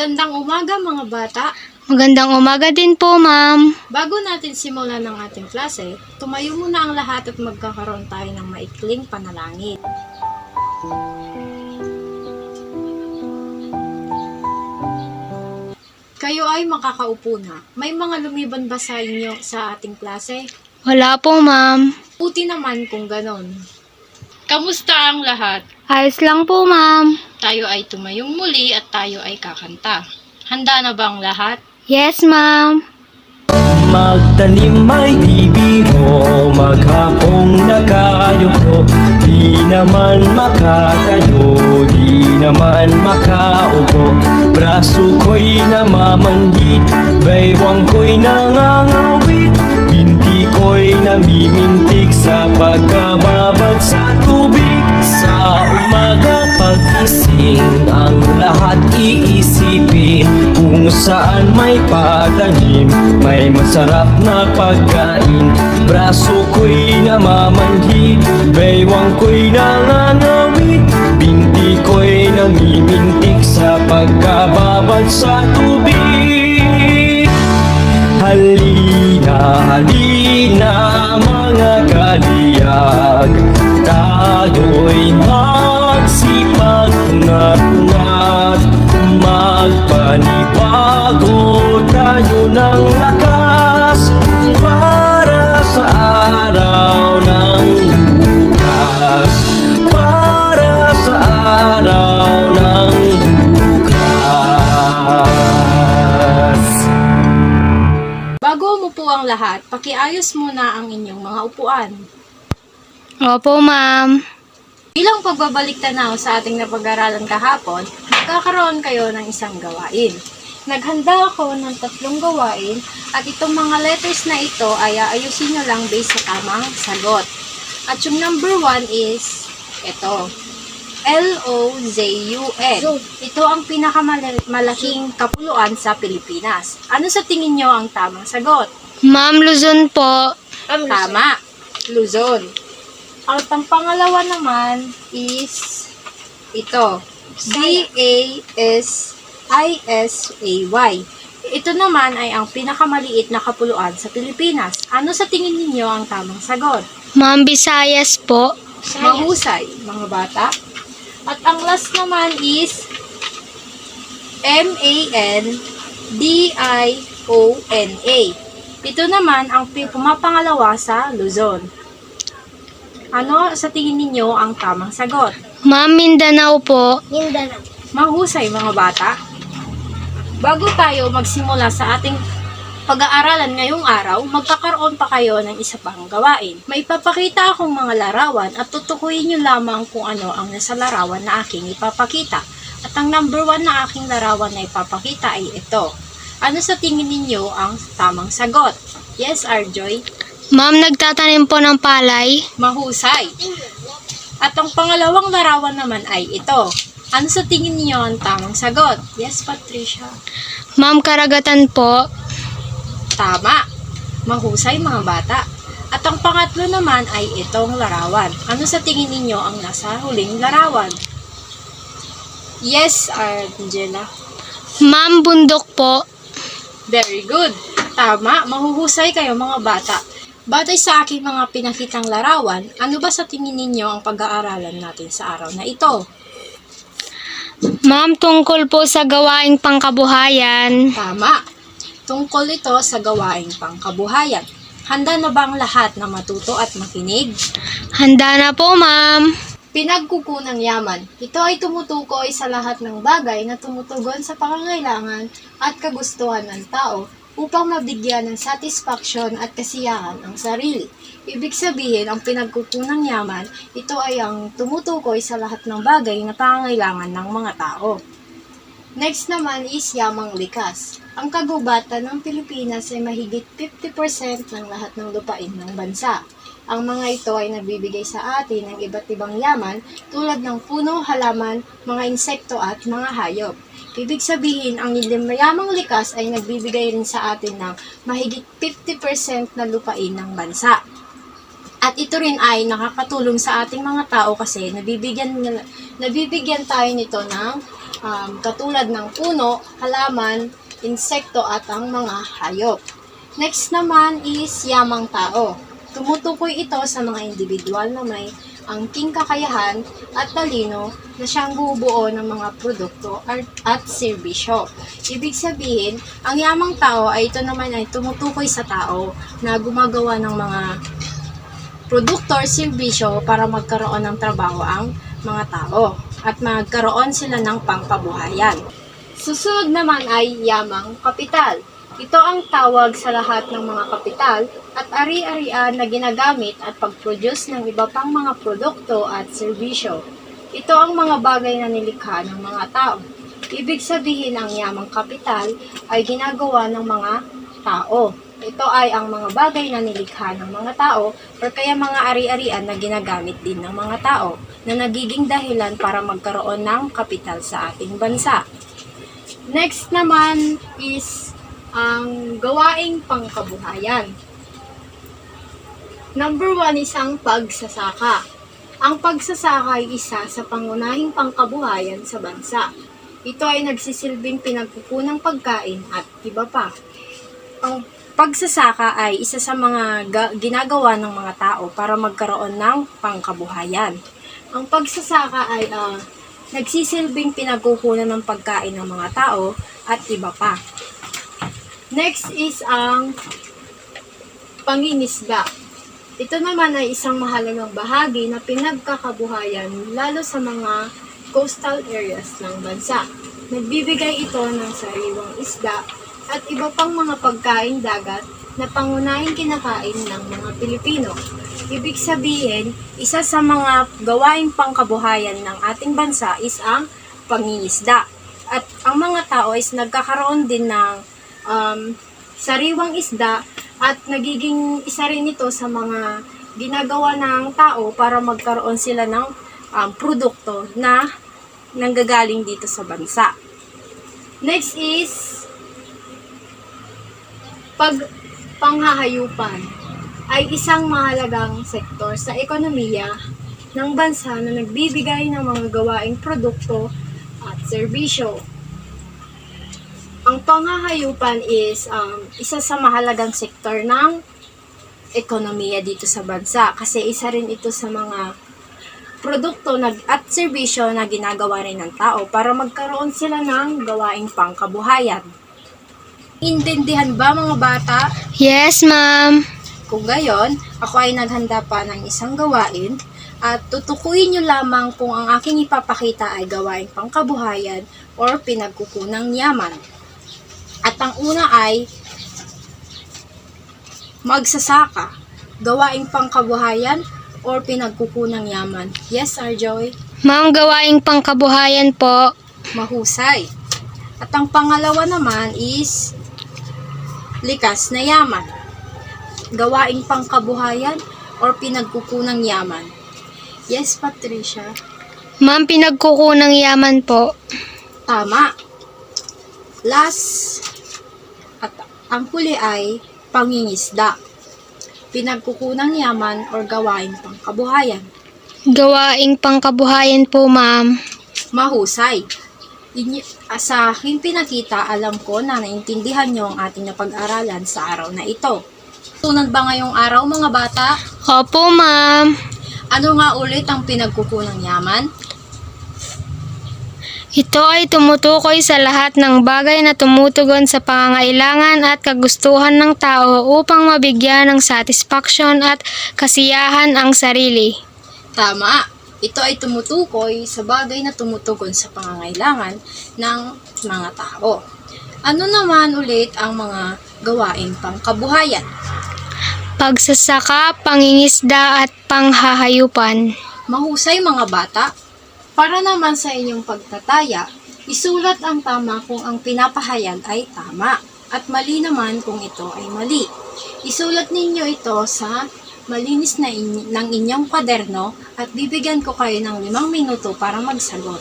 Magandang umaga mga bata. Magandang umaga din po, ma'am. Bago natin simulan ng ating klase, tumayo muna ang lahat at magkakaroon tayo ng maikling panalangin. Kayo ay makakaupo na. May mga lumiban ba sa inyo sa ating klase? Wala po, ma'am. Puti naman kung ganon. Kamusta ang lahat? Ayos lang po, ma'am. Tayo ay tumayong muli at tayo ay kakanta. Handa na ba ang lahat? Yes, ma'am. Magtanim ay di biro Maghapong nakayuko Di naman makatayo Di naman makaupo Braso ko'y namamanhit Baywang ko'y nangangawit Binti ko'y namimintik Sa pagkababad sa tubig. Sa umaga pagising Ang lahat iisipin Kung saan may patanim. May masarap na pagkain Braso ko'y namamanhid Baywang ko'y nangangawit Binti ko'y namimintik Sa pagkababad sa tubig Halina, halina mga kaliyag. Tayo'y magsipag na lahat, pakiayos muna ang inyong mga upuan. Opo, ma'am. Bilang pagbabalik tanaw sa ating napag-aralan kahapon, magkakaroon kayo ng isang gawain. Naghanda ako ng tatlong gawain at itong mga letters na ito ay aayusin nyo lang based sa tamang sagot. At yung number one is ito. L-O-Z-U-N. Ito ang pinakamalaking kapuluan sa Pilipinas. Ano sa tingin nyo ang tamang sagot? Ma'am Luzon po. Tama. Luzon. Ang pang pangalawa naman is ito. D-A-S-I-S-A-Y. Ito naman ay ang pinakamaliit na kapuluan sa Pilipinas. Ano sa tingin ninyo ang tamang sagot? Ma'am Visayas po. Mahusay, mga bata. At ang last naman is M-A-N-D-I-O-N-A. Ito naman ang pumapangalawa sa Luzon. Ano sa tingin ninyo ang tamang sagot? Ma'am Mindanao po. Mahusay mga bata. Bago tayo magsimula sa ating pag-aaralan ngayong araw, magkakaroon pa kayo ng isa pang gawain. May ipapakita akong mga larawan at tutukuyin nyo lamang kung ano ang nasa larawan na aking ipapakita. At ang number one na aking larawan na ipapakita ay ito. Ano sa tingin ninyo ang tamang sagot? Yes, Arjoy? Ma'am nagtatanim po ng palay. Mahusay. At ang pangalawang larawan naman ay ito. Ano sa tingin niyo ang tamang sagot? Yes, Patricia. Ma'am karagatan po. Tama. Mahusay mga bata. At ang pangatlo naman ay itong larawan. Ano sa tingin ninyo ang nasa huling larawan? Yes, Angela. Ma'am bundok po. Very good. Tama, mahuhusay kayo mga bata. Batay sa aking mga pinakitang larawan, ano ba sa tingin ninyo ang pag-aaralan natin sa araw na ito? Ma'am tungkol po sa gawaing pangkabuhayan. Tama. Tungkol ito sa gawaing pangkabuhayan. Handa na ba ang lahat na matuto at makinig? Handa na po, ma'am. Pinagkukunang yaman. Ito ay tumutukoy sa lahat ng bagay na tumutugon sa pangangailangan at kagustuhan ng tao upang mabigyan ng satisfaction at kasiyahan ang sarili. Ibig sabihin, ang pinagkukunang yaman, ito ay ang tumutukoy sa lahat ng bagay na pangangailangan ng mga tao. Next naman is yamang likas. Ang kagubatan ng Pilipinas ay mahigit 50% ng lahat ng lupain ng bansa. Ang mga ito ay nagbibigay sa atin ng iba't ibang yaman tulad ng puno, halaman, mga insekto at mga hayop. Ibig sabihin, ang yamang likas ay nagbibigay rin sa atin ng mahigit 50% na lupain ng bansa. At ito rin ay nakakatulong sa ating mga tao kasi nabibigyan, nabibigyan tayo nito ng um, katulad ng puno, halaman, insekto at ang mga hayop. Next naman is yamang tao. Tumutukoy ito sa mga individual na may angking kakayahan at talino na siyang bubuo ng mga produkto at, serbisyo. Ibig sabihin, ang yamang tao ay ito naman ay tumutukoy sa tao na gumagawa ng mga produkto or serbisyo para magkaroon ng trabaho ang mga tao at magkaroon sila ng pangkabuhayan. Susunod naman ay yamang kapital. Ito ang tawag sa lahat ng mga kapital at ari-arian na ginagamit at pag-produce ng iba pang mga produkto at serbisyo. Ito ang mga bagay na nilikha ng mga tao. Ibig sabihin ang yamang kapital ay ginagawa ng mga tao. Ito ay ang mga bagay na nilikha ng mga tao or kaya mga ari-arian na ginagamit din ng mga tao na nagiging dahilan para magkaroon ng kapital sa ating bansa. Next naman is ang gawaing pangkabuhayan. Number one is ang pagsasaka. Ang pagsasaka ay isa sa pangunahing pangkabuhayan sa bansa. Ito ay nagsisilbing pinagkukunang pagkain at iba pa. Ang pagsasaka ay isa sa mga ga- ginagawa ng mga tao para magkaroon ng pangkabuhayan. Ang pagsasaka ay ah, nagsisilbing pinagkukunan ng pagkain ng mga tao at iba pa. Next is ang pangingisda. Ito naman ay isang mahalagang bahagi na pinagkakabuhayan lalo sa mga coastal areas ng bansa. Nagbibigay ito ng sariwang isda at iba pang mga pagkain dagat na pangunahing kinakain ng mga Pilipino. Ibig sabihin, isa sa mga gawaing pangkabuhayan ng ating bansa is ang pangingisda. At ang mga tao is nagkakaroon din ng um, sariwang isda at nagiging isa rin ito sa mga ginagawa ng tao para magkaroon sila ng um, produkto na nanggagaling dito sa bansa. Next is pag panghahayupan ay isang mahalagang sektor sa ekonomiya ng bansa na nagbibigay ng mga gawaing produkto at serbisyo. Ang panghahayupan is um, isa sa mahalagang sektor ng ekonomiya dito sa bansa kasi isa rin ito sa mga produkto na, at serbisyo na ginagawa rin ng tao para magkaroon sila ng gawaing pangkabuhayan. Intindihan ba mga bata? Yes, ma'am. Kung gayon, ako ay naghanda pa ng isang gawain at tutukuyin nyo lamang kung ang aking ipapakita ay gawain pangkabuhayan or pinagkukunang yaman. At ang una ay magsasaka, gawaing pangkabuhayan or pinagkukunang yaman. Yes, Arjoy? Ma'am, gawaing pangkabuhayan po. mahusay. At ang pangalawa naman is likas na yaman. Gawaing pangkabuhayan or pinagkukunang yaman. Yes, Patricia. Ma'am, pinagkukunang yaman po. Tama. Last ang huli ay pangingisda. Pinagkukunang yaman or gawaing pangkabuhayan. Gawaing pangkabuhayan po, ma'am. mahusay. Inyo, ah, sa aking pinakita, alam ko na naintindihan nyo ang ating napag-aralan sa araw na ito. Tunad ba ngayong araw mga bata? Opo, ma'am. Ano nga ulit ang pinagkukunang yaman? Ito ay tumutukoy sa lahat ng bagay na tumutugon sa pangangailangan at kagustuhan ng tao upang mabigyan ng satisfaction at kasiyahan ang sarili. Tama. Ito ay tumutukoy sa bagay na tumutugon sa pangangailangan ng mga tao. Ano naman ulit ang mga gawaing pangkabuhayan? Pagsasaka, pangingisda at panghahayupan. Mahusay mga bata. Para naman sa inyong pagtataya, isulat ang tama kung ang pinapahayag ay tama at mali naman kung ito ay mali. Isulat ninyo ito sa malinis na in- ng inyong kwaderno at bibigyan ko kayo ng limang minuto para magsagot.